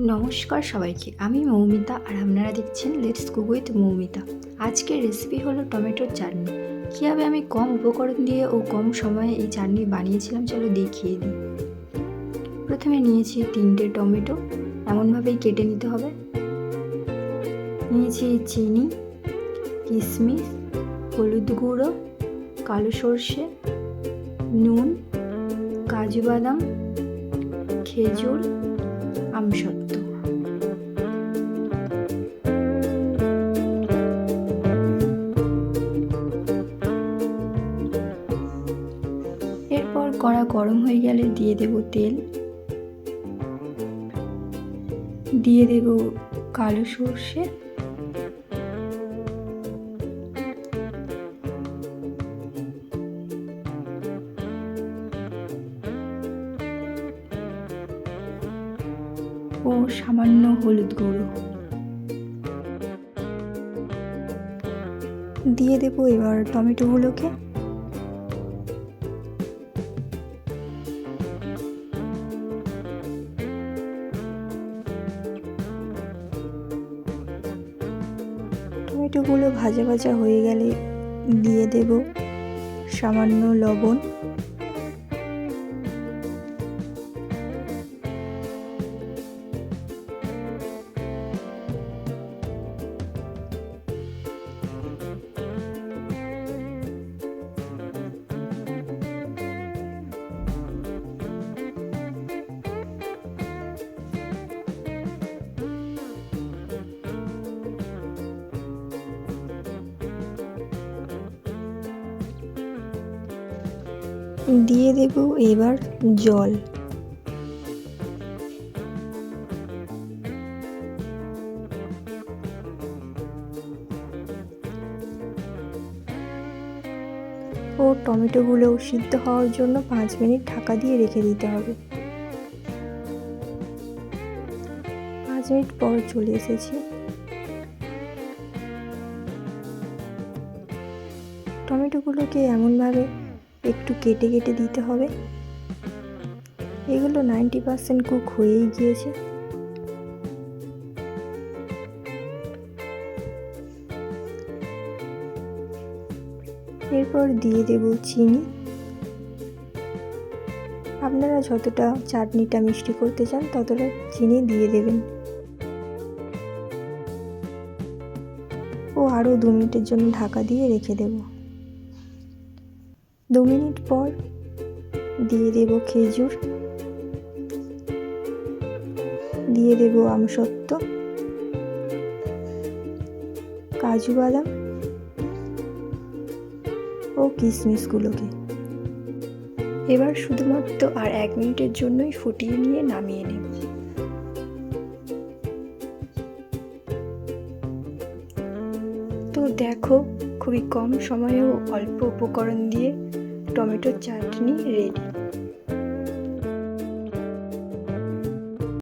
নমস্কার সবাইকে, আমি মৌমিতা আর আপনারা দেখছেন লেটস কুক উইথ মৌমিতা। আজকের রেসিপি হলো টমেটোর চাটনি। কীভাবে আমি কম উপকরণ দিয়ে ও কম সময়ে এই চাটনি বানিয়েছিলাম চলো দেখিয়ে দিই। প্রথমে নিয়েছি তিনটে টমেটো, এমনভাবেই কেটে নিতে হবে। নিয়েছি চিনি, কিশমিশ, হলুদ গুঁড়ো, কালো সর্ষে, নুন, কাজু বাদাম, খেজুর আমসত্ত্ব এরপর কড়া গরম হয়ে গেলে দিয়ে দেব তেল। দিয়ে দেব কালো সর্ষে। ও সামান্য হলুদ গুঁড়ো। দিয়ে দেব এবার টমেটোগুলোকে। টমেটোগুলো ভাজা ভাজা হয়ে গেলে দিয়ে দেব সামান্য লবণ। দিয়ে দেব এবার জল। ও টমেটোগুলো সিদ্ধ হওয়ার জন্য পাঁচ মিনিট ঢাকা দিয়ে রেখে দিতে হবে। পাঁচ মিনিট পর চলে এসেছি। টমেটোগুলোকে এমনভাবে একটু কেটে কেটে দিতে হবে। এগুলো নাইনটি পার্সেন্ট কুক হয়েই গিয়েছে। এরপর দিয়ে দেব চিনি। আপনারা যতটা চাটনিটা মিষ্টি করতে চান, ততটা চিনি দিয়ে দেবেন। ও আরও দু মিনিটের জন্য ঢাকা দিয়ে রেখে দেবো। দু মিনিট পর দিয়ে দেব খেজুর। দিয়ে দেব আমসত্ত্ব কাজু বাদাম ও কিশমিশগুলোকে এবার শুধুমাত্র আর এক মিনিটের জন্যই ফুটিয়ে নিয়ে নামিয়ে নেব। তো দেখো, খুবই কম সময়ে অল্প উপকরণ দিয়ে টমেটোর চাটনি রেডি